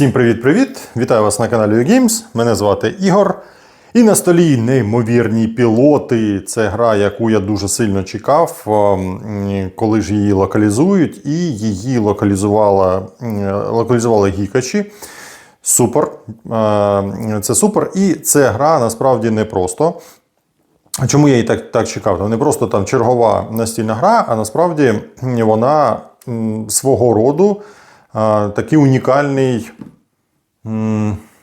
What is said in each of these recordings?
Всім привіт-привіт! Вітаю вас на каналі UGames. Мене звати Ігор. І на столі неймовірні пілоти. Це гра, яку я дуже сильно чекав, ем, коли ж її локалізують, і її локалізувала, локалізували гікачі. Супер. Е, Це супер. І це гра насправді не просто. Чому я її так, так чекав? Не просто там чергова настільна гра, а насправді вона свого роду такий унікальний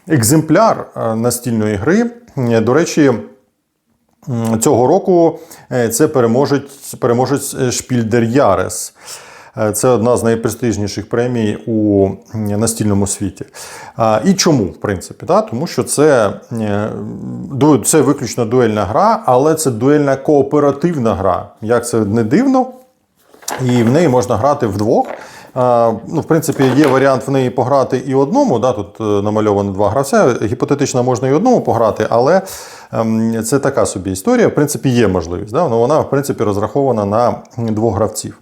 екземпляр настільної гри. Е, До речі, цього року е, це переможець, переможець е, Шпільдер Ярес. Е, Це одна з найпрестижніших премій у настільному світі. І чому, в принципі? Да? Тому що це, е, це виключно дуельна гра, але це дуельна кооперативна гра. Як це не дивно, і в неї можна грати вдвох. Ну, в принципі, є варіант в неї пограти і одному. Да, тут е, намальовано два гравця. Гіпотетично можна і одному пограти, але ем, це така собі історія. В принципі, є можливість. Да? Ну, вона, в принципі, розрахована на двох гравців.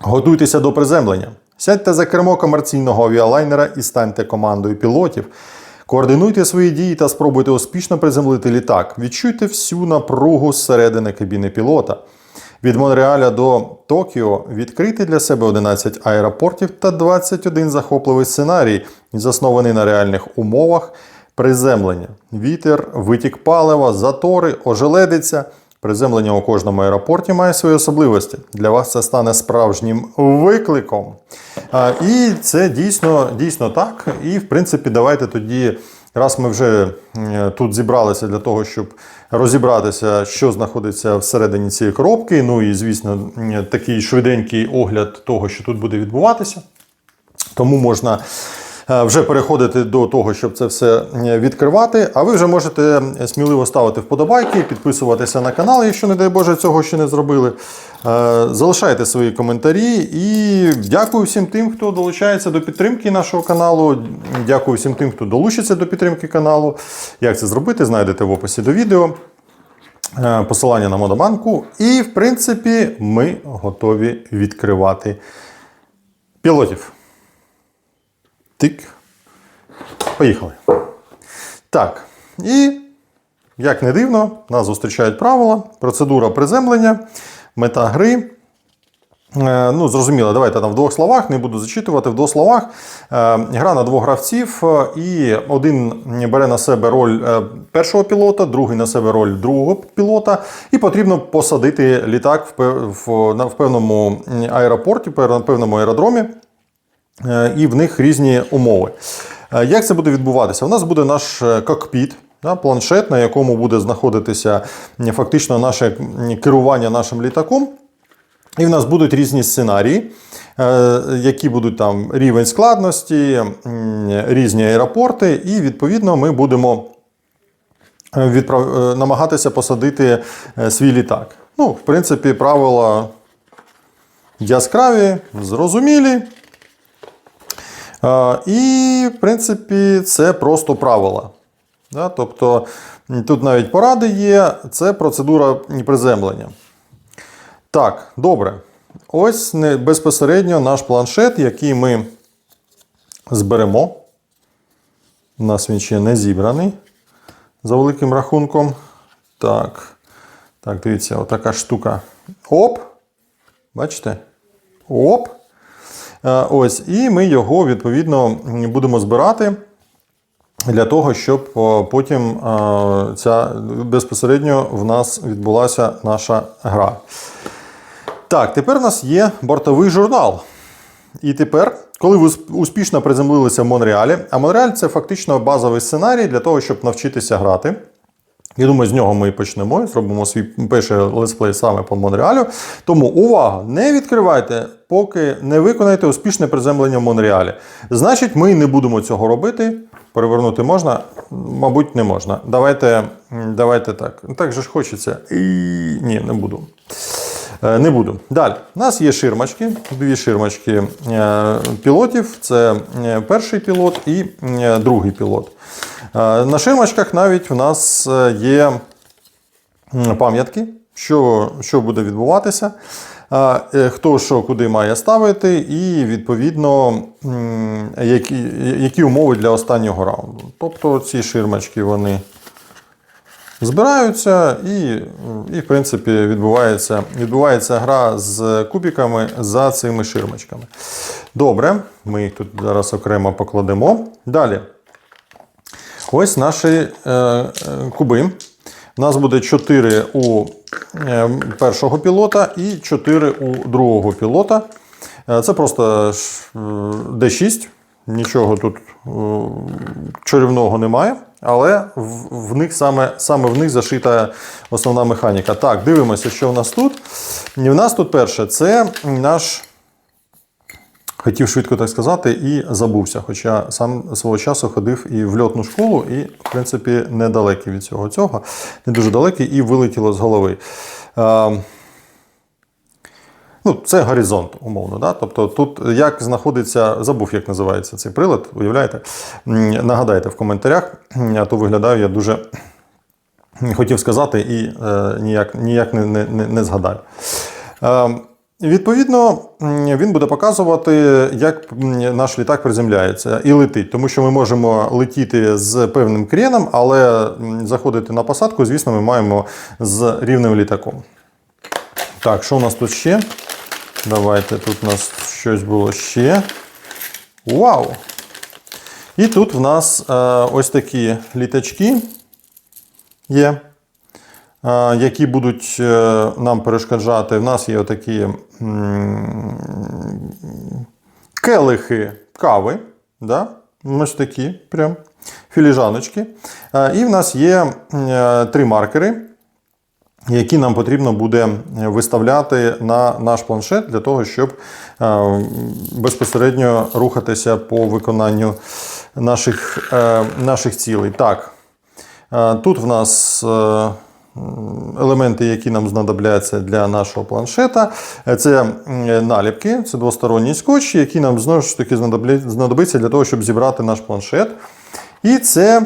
Готуйтеся до приземлення. Сядьте за кермо комерційного авіалайнера і станьте командою пілотів. Координуйте свої дії та спробуйте успішно приземлити літак. Відчуйте всю напругу зсередини кабіни пілота. Від Монреаля до Токіо відкрити для себе 11 аеропортів та 21 захопливий сценарій, заснований на реальних умовах приземлення. Вітер, витік палива, затори, ожеледиця. Приземлення у кожному аеропорті має свої особливості. Для вас це стане справжнім викликом. І це дійсно, дійсно так. І, в принципі, давайте тоді, раз ми вже е, тут зібралися для того, щоб розібратися, що знаходиться всередині цієї коробки. Ну і, звісно, такий швиденький огляд того, що тут буде відбуватися. Тому можна е, вже переходити до того, щоб це все е, відкривати. А ви вже можете сміливо ставити вподобайки, підписуватися на канал, якщо, не дай Боже, цього ще не зробили. Е, Залишайте свої коментарі і дякую всім тим, хто долучається до підтримки нашого каналу. Дякую всім тим, хто долучиться до підтримки каналу. Як це зробити, знайдете в описі до відео. Е, Посилання на модобанку. І, в принципі, ми готові відкривати пілотів. Тик. Поїхали. Так. І, як не дивно, нас зустрічають правила, процедура приземлення, мета гри. Е, Ну, зрозуміло, давайте там в двох словах, не буду зачитувати. В двох словах Е, гра на двох гравців, е, і один бере на себе роль першого пілота, другий на себе роль другого пілота, і потрібно посадити літак в в, в певному аеропорті, пев- певному аеродромі. Е, і в них різні умови. Е, Як це буде відбуватися? У нас буде наш е, кокпіт, планшет, на якому буде знаходитися фактично наше керування нашим літаком. І в нас будуть різні сценарії, які будуть там рівень складності, різні аеропорти, і відповідно ми будемо відправ... намагатися посадити свій літак. Ну, в принципі, правила яскраві, зрозумілі. І, в принципі, це просто правила. Тобто тут навіть поради є, це процедура приземлення. Так, добре. Ось безпосередньо наш планшет, який ми зберемо. У нас він ще не зібраний за великим рахунком. Так. Так, дивіться, отака штука. Оп. Бачите? Оп. Е, Ось, і ми його відповідно будемо збирати для того, щоб потім е, ця безпосередньо в нас відбулася наша гра. Так, тепер у нас є бортовий журнал. І тепер, коли ви успішно приземлилися в Монреалі, а Монреаль це фактично базовий сценарій для того, щоб навчитися грати. Я думаю, з нього ми і почнемо. Зробимо свій перший летсплей саме по Монреалю. Тому увага! Не відкривайте, поки не виконаєте успішне приземлення в Монреалі. Значить, ми не будемо цього робити. Перевернути можна? Мабуть, не можна. Давайте, давайте так. Так же ж хочеться. І... Ні, не буду. Е, Не буду. Далі. У нас є ширмачки, дві ширмачки е, пілотів. Це е, перший пілот і другий пілот. На ширмачках навіть у нас є пам'ятки, що, що буде відбуватися, хто що куди має ставити, і відповідно які, які умови для останнього раунду. Тобто ці ширмочки вони збираються, і, і в принципі відбувається, відбувається гра з кубиками за цими ширмочками. Добре, ми їх тут зараз окремо покладемо. Далі. Ось наші е, е, куби. У нас буде 4 у е, першого пілота і 4 у другого пілота. Е, Це просто е, D6. Нічого тут е, чарівного немає, але в, них саме, саме в них зашита основна механіка. Так, дивимося, що в нас тут. І в нас тут перше це наш. Хотів швидко так сказати і забувся. Хоча сам свого часу ходив і в льотну школу, і, в принципі, недалекий від цього цього, не дуже далекий, і вилетіло з голови. Ну, це горизонт, умовно. Да? Тобто тут як знаходиться, забув, як називається цей прилад, уявляєте? Нагадайте в коментарях, а то виглядаю я дуже хотів сказати і е, ніяк, ніяк не, не, не, згадаю. Е, Відповідно, він буде показувати, як наш літак приземляється і летить, тому що ми можемо летіти з певним креном, але заходити на посадку, звісно, ми маємо з рівним літаком. Так, що у нас тут ще? Давайте тут у нас щось було ще. Вау! І тут в нас е, ось такі літачки є а, які будуть е, нам перешкоджати. В нас є отакі келихи кави. Да? Ось такі прям філіжаночки. І в нас є е, три маркери. Які нам потрібно буде виставляти на наш планшет для того, щоб е, безпосередньо рухатися по виконанню наших, е, наших цілей. Так, е, тут в нас е, елементи, які нам знадобляться для нашого планшета. Це наліпки, це двосторонній скотч, який нам знову ж таки знадобиться для того, щоб зібрати наш планшет. І це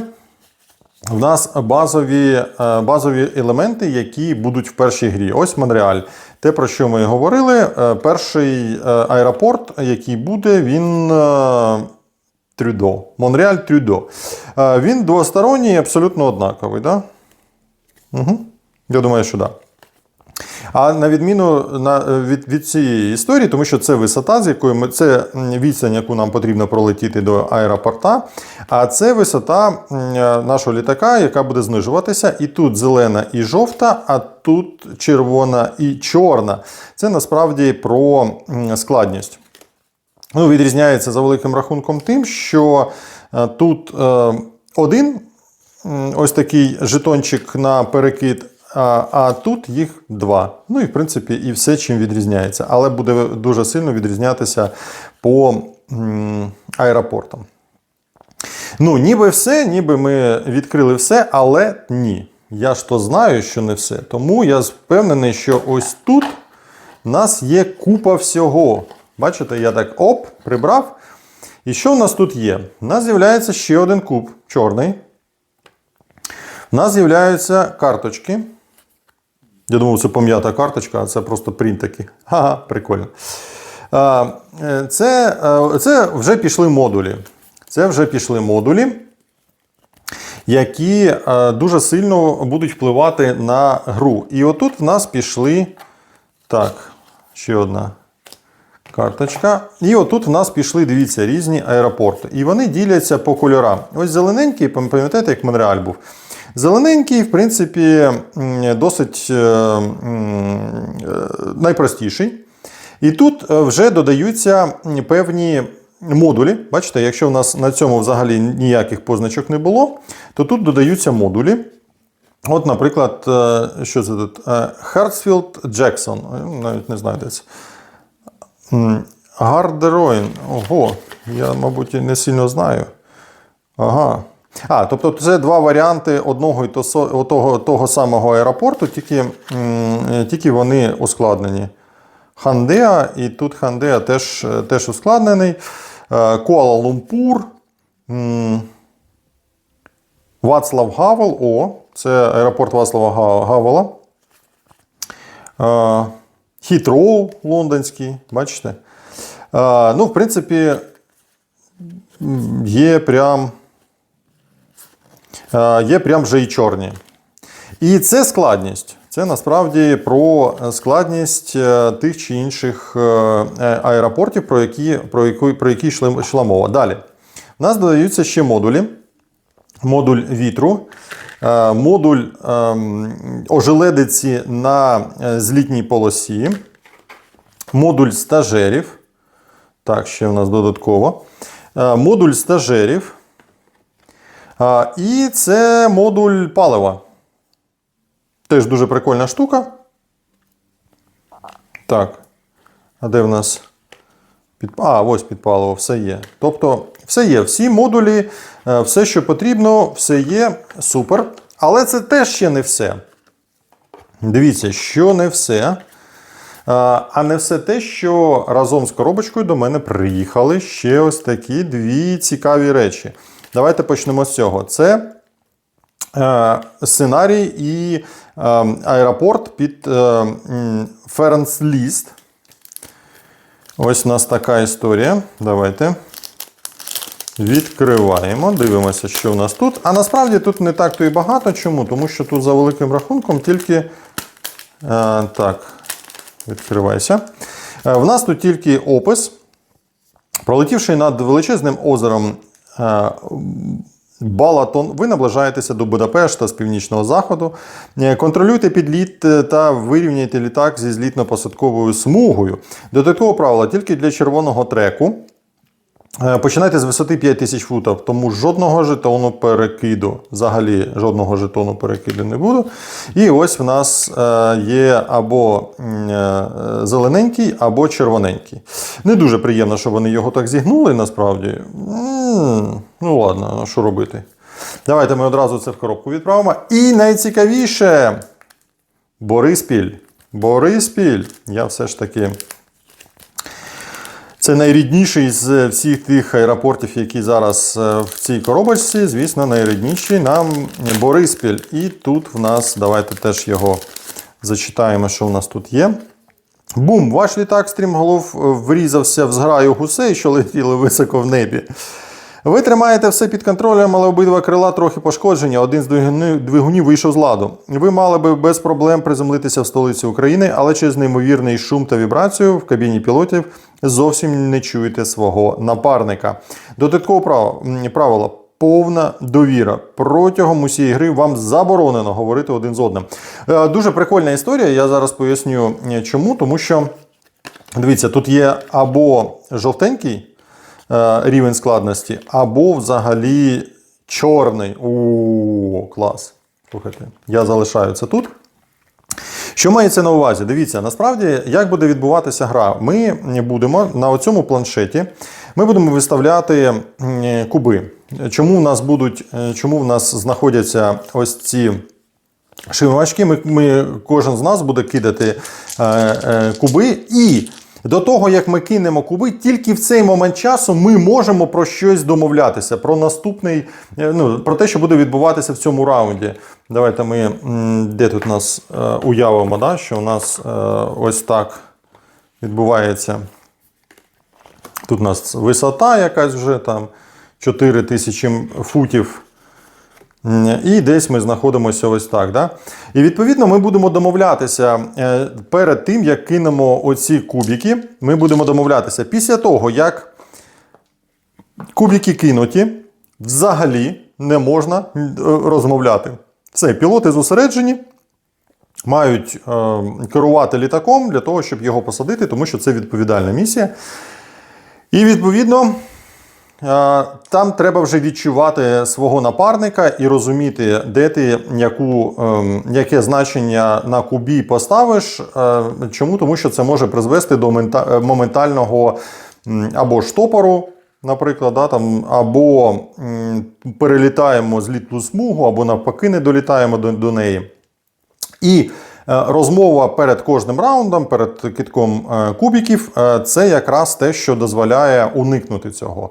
в нас базові, е, базові елементи, які будуть в першій грі. Ось Монреаль. Те, про що ми говорили, е, перший е, аеропорт, який буде, він. Трюдо. Монреаль Трюдо. Він двосторонній, абсолютно однаковий. Да? Угу. Я думаю, що так. Да. А на відміну на, від, від цієї історії, тому що це висота, з якою ми це відстань, яку нам потрібно пролетіти до аеропорта. А це висота нашого літака, яка буде знижуватися. І тут зелена і жовта, а тут червона і чорна. Це насправді про складність. Ну, відрізняється за великим рахунком тим, що е, тут е, один ось такий жетончик на перекид, а, а тут їх два. Ну і в принципі і все чим відрізняється. Але буде дуже сильно відрізнятися по аеропортам. Ну, ніби все, ніби ми відкрили все, але ні. Я ж то знаю, що не все. Тому я впевнений, що ось тут у нас є купа всього. Бачите, я так оп, прибрав. І що в нас тут є? У нас з'являється ще один куб чорний. У нас з'являються карточки. Я думав, це пом'ята карточка, а це просто принт. Ага, прикольно. Е, Це, е, це вже пішли модулі. Це вже пішли модулі, які е, дуже сильно будуть впливати на гру. І отут в нас пішли. Так, ще одна карточка. І отут в нас пішли, дивіться, різні аеропорти. І вони діляться по кольорам. Ось зелененький, пам'ятаєте, як Монреаль був. Зелененький, в принципі, досить е, е, найпростіший. І тут е, вже додаються певні модулі. Бачите, якщо в нас на цьому взагалі ніяких позначок не було, то тут додаються модулі. От, наприклад, що це тут? Хартсфілд Джексон. Навіть не знаю, де це. Гардероїн. Ого, я, мабуть, не сильно знаю. Ага. А, тобто це два варіанти одного і то- со- того, того самого аеропорту, тільки, тільки вони ускладнені. Хандеа, і тут Хандеа теж, е, теж ускладнений. Е, Куала-Лумпур. Вацлав Гавел. О, це аеропорт Вацлава Гавела. Хітроу лондонський, бачите? Е, ну, в принципі, є прям. Е, Є прям вже і чорні. І це складність. Це насправді про складність е, тих чи інших е, аеропортів, про які, про які, про які йшли, йшла мова. Далі. У нас додаються ще модулі. Модуль вітру, модуль ем, ожеледиці на злітній полосі, модуль стажерів. Так, ще в нас додатково. Модуль стажерів. І це модуль палива. Теж дуже прикольна штука. Так. А де в нас? Під... А, ось підпаливо, все є. Тобто, все є. Всі модулі, е, все, що потрібно, все є. Супер. Але це теж ще не все. Дивіться, що не все. А не все те, що разом з коробочкою до мене приїхали ще ось такі дві цікаві речі. Давайте почнемо з цього. Це е, сценарій і е, аеропорт під е, Ференсліст. Ось у нас така історія. Давайте. Відкриваємо, дивимося, що в нас тут. А насправді тут не так то і багато. Чому? Тому що тут за великим рахунком тільки. Е, так, відкривайся. Е, в нас тут тільки опис. Пролетівши над величезним озером Балатон, ви наближаєтеся до Будапешта з північного заходу. Е, Контролюйте підліт е, та вирівняйте літак зі злітно-посадковою смугою. Додаткове правило тільки для червоного треку. Е, Починайте з висоти 5000 футів, тому жодного жетону перекиду. Взагалі жодного жетону перекиду не буду. І ось в нас е, є або е, зелененький, або червоненький. Не дуже приємно, що вони його так зігнули, насправді. Ну ладно, ну що робити. Давайте ми одразу це в коробку відправимо. І найцікавіше Бориспіль. Бориспіль. Я все ж таки. Це найрідніший з всіх тих аеропортів, які зараз е, в цій коробочці. Звісно, найрідніший нам Бориспіль. І тут в нас, давайте теж його зачитаємо, що в нас тут є. Бум! Ваш літак стрімголов е, врізався в зграю гусей, що летіли високо в небі. Ви тримаєте все під контролем, але обидва крила трохи пошкоджені. Один з двигунів- вийшов з ладу. Ви мали би без проблем приземлитися в столиці України, але через неймовірний шум та вібрацію в кабіні пілотів зовсім не чуєте свого напарника. Додаткове правило. Повна довіра. Протягом усієї гри вам заборонено говорити один з одним. Е, Дуже прикольна історія. Я зараз поясню е, чому. Тому що, дивіться, тут є або жовтенький рівень складності, або взагалі чорний. О, клас. Слухайте, я залишаю це тут. Що мається на увазі? Дивіться, насправді, як буде відбуватися гра. Ми будемо на цьому планшеті ми будемо виставляти куби. Чому в нас будуть, е, чому в нас знаходяться ось ці шивачки? Ми, ми, кожен з нас буде кидати е, е, куби і. До того, як ми кинемо куби, тільки в цей момент часу ми можемо про щось домовлятися, про наступний, е, ну, про те, що буде відбуватися в цьому раунді. Давайте ми де тут нас е, уявимо, да, що у нас е, ось так відбувається. Тут у нас висота якась вже там 4000 футів. І десь ми знаходимося ось так. Да? І відповідно ми будемо домовлятися е, перед тим, як кинемо оці кубики. Ми будемо домовлятися після того, як кубики кинуті, взагалі не можна е, розмовляти. Все, пілоти зосереджені, мають е, керувати літаком для того, щоб його посадити, тому що це відповідальна місія. І відповідно. Е, Там треба вже відчувати свого напарника і розуміти, де ти яку, ем, яке значення на кубі поставиш. Е, Чому? Тому що це може призвести до е, моментального або штопору, наприклад, да, там, або перелітаємо злітну смугу, або навпаки не долітаємо до, до неї. І розмова перед кожним раундом, перед китком кубіків, е, це якраз те, що дозволяє уникнути цього.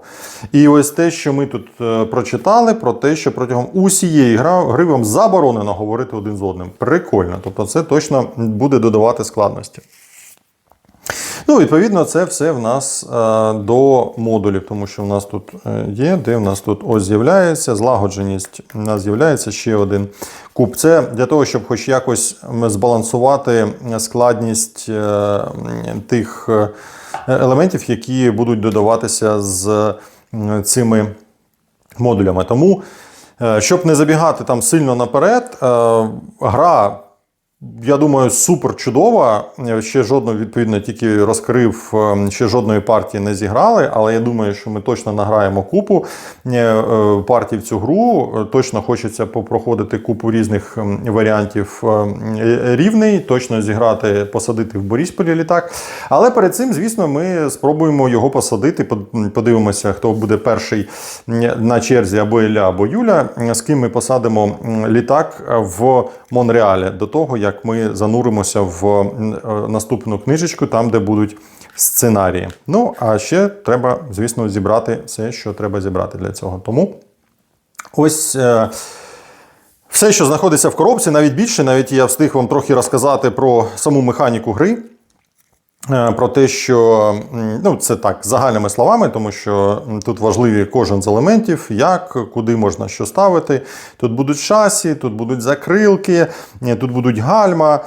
І ось те, що ми тут е, прочитали, про те, що протягом усієї гри вам заборонено говорити один з одним. Прикольно. Тобто, це точно буде додавати складності. Ну, відповідно, це все в нас е, до модулів, тому що в нас тут е, є, де в нас тут ось з'являється злагодженість. У нас з'являється ще один куб. Це для того, щоб хоч якось збалансувати складність е, тих елементів, які будуть додаватися з цими модулями. Тому, щоб не забігати там сильно наперед, гра. Я думаю, супер чудова. Ще жодного, відповідно, тільки розкрив, е, ще жодної партії не зіграли, але я думаю, що ми точно награємо купу е, партій в цю гру. Точно хочеться попроходити купу різних варіантів е, рівний, точно зіграти, посадити в Борисполі літак. Але перед цим, звісно, ми спробуємо його посадити. Подивимося, хто буде перший на черзі або Ілля, або Юля, з ким ми посадимо літак в Монреалі до того, як ми зануримося в е, наступну книжечку, там, де будуть сценарії. Ну, а ще треба, звісно, зібрати все, що треба зібрати для цього. Тому ось. е, Все, що знаходиться в коробці, навіть більше, навіть я встиг вам трохи розказати про саму механіку гри. Е, Про те, що ну, це так, загальними словами, тому що тут важливі кожен з елементів, як, куди можна що ставити. Тут будуть шасі, тут будуть закрилки, е, тут будуть гальма,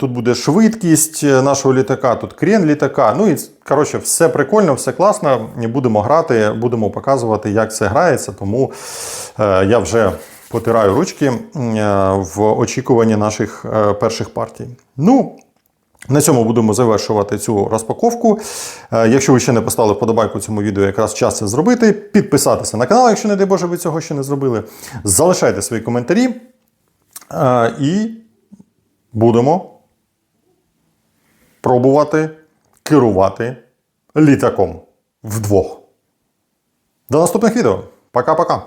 тут буде швидкість е, нашого літака, тут крен літака. Ну і коротше, все прикольно, все класно. Будемо грати, будемо показувати, як це грається. Тому я вже потираю ручки в очікуванні наших перших партій. Ну, на цьому будемо завершувати цю розпаковку. Е, Якщо ви ще не поставили вподобайку цьому відео, якраз час це зробити. Підписатися на канал, якщо не дай Боже, ви цього ще не зробили. Залишайте свої коментарі. Е, І будемо пробувати керувати літаком вдвох. До наступних відео. Пока-пока.